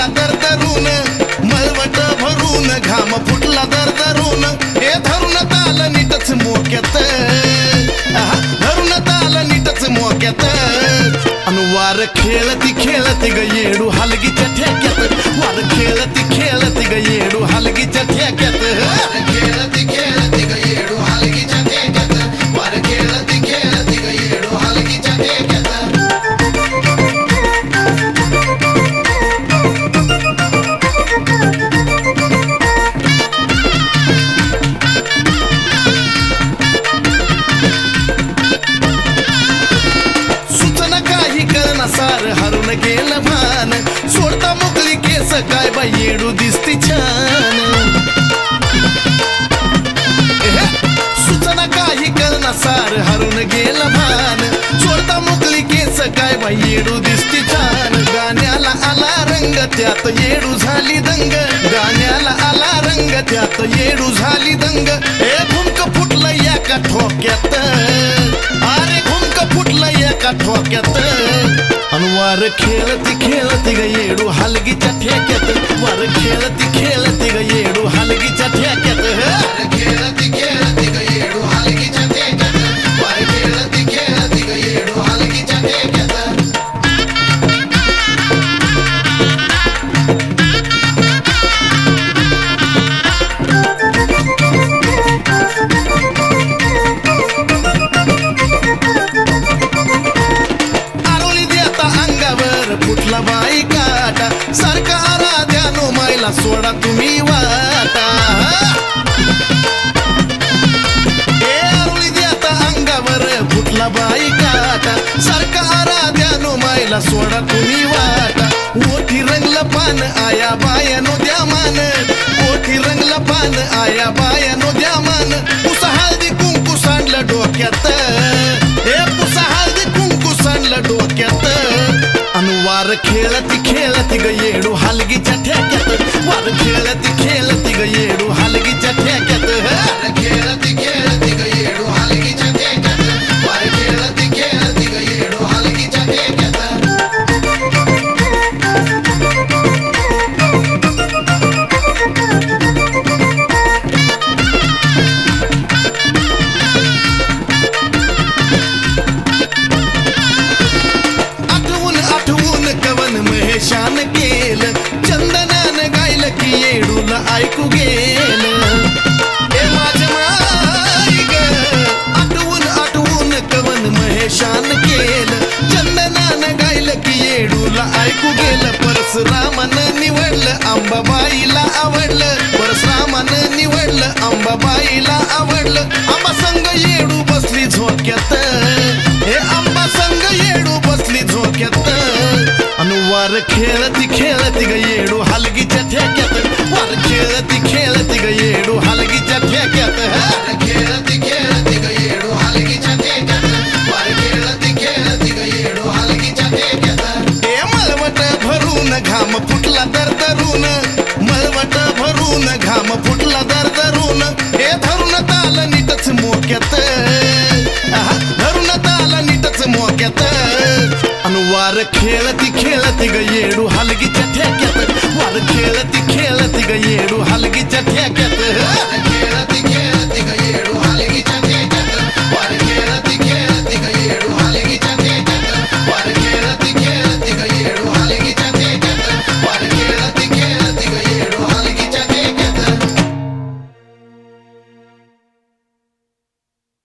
फुटला तर तरुण मळवट भरून घाम फुटला तर तरुण. हे धरून ताल नीटच मोक्यात. धरून ताल नीटच मोक्यात. अनुवार खेळती खेळती ग येडू हलगीच्या ठेक्यात. वार खेळती खेळती ग येडू हलगीच्या ठेक्यात. काही सार हरून गेलं भान. सोडता मोकळी केस काय बाई येडू दिसती छान. सूचना काही कळना सार हरून गेलं भान. सोडता मोकळी केस काय बाई येडू दिसती छान. गाण्याला आला रंग त्यात येडू झाली दंग. गाण्याला आला रंग त्यात येडू झाली दंग. हे भुमक फुटलं एका ठोक्यात. अरे घुमक फुटलं एका ठोक्यात. अनुवार खेळती खेळती ग येडू हलगीच्या ठेक्यात वार खेळती खेळती ग येडू हलगीच्या ठेक्यात खेळती सोडा तुम्ही वाटा. ए आरोळी देता अंगावर फुटला बाई काटा. सारखा आराध्यानो मायला सोडा तुम्ही वाटा. ओठी रंगलं पान आया बायानो द्या मान. ओठी रंगलं पान आया बायानो द्या मान. उसा हळदी कुंकू सांडलं डोक्यात. हे पुसा हळदी कुंकू सांडलं डोक्यात. वार खेळती खेळती ग येडू हलगीच्या ठेक्यात वार खेळती खेळती ग येडू हलगीच्या ठेक्यात अंबाबाईला आवडलं. परशुरामानं निवडलं अंबाबाईला आवडलं. आंबा संग येडू बसली झोक्यात. हे आंबा संग येडू बसली झोक्यात. अनुवार खेळती खेळती ग येडू हलगीच्या ठेक्यात. वार खेळती खेळती ग येडू हलगीच्या ठेक्यात. घाम फुटला दर दरून मळवट भरून घाम फुटला दर दरून हे धरून ताल नीटच मोक्यात. धरून ताल नीटच मोक्यात. अनुवार खेळती खेळती ग येडू हलगीच्या ठेक्यात. वार खेळती खेळती ग येडू हलगीच्या ठेक्यात.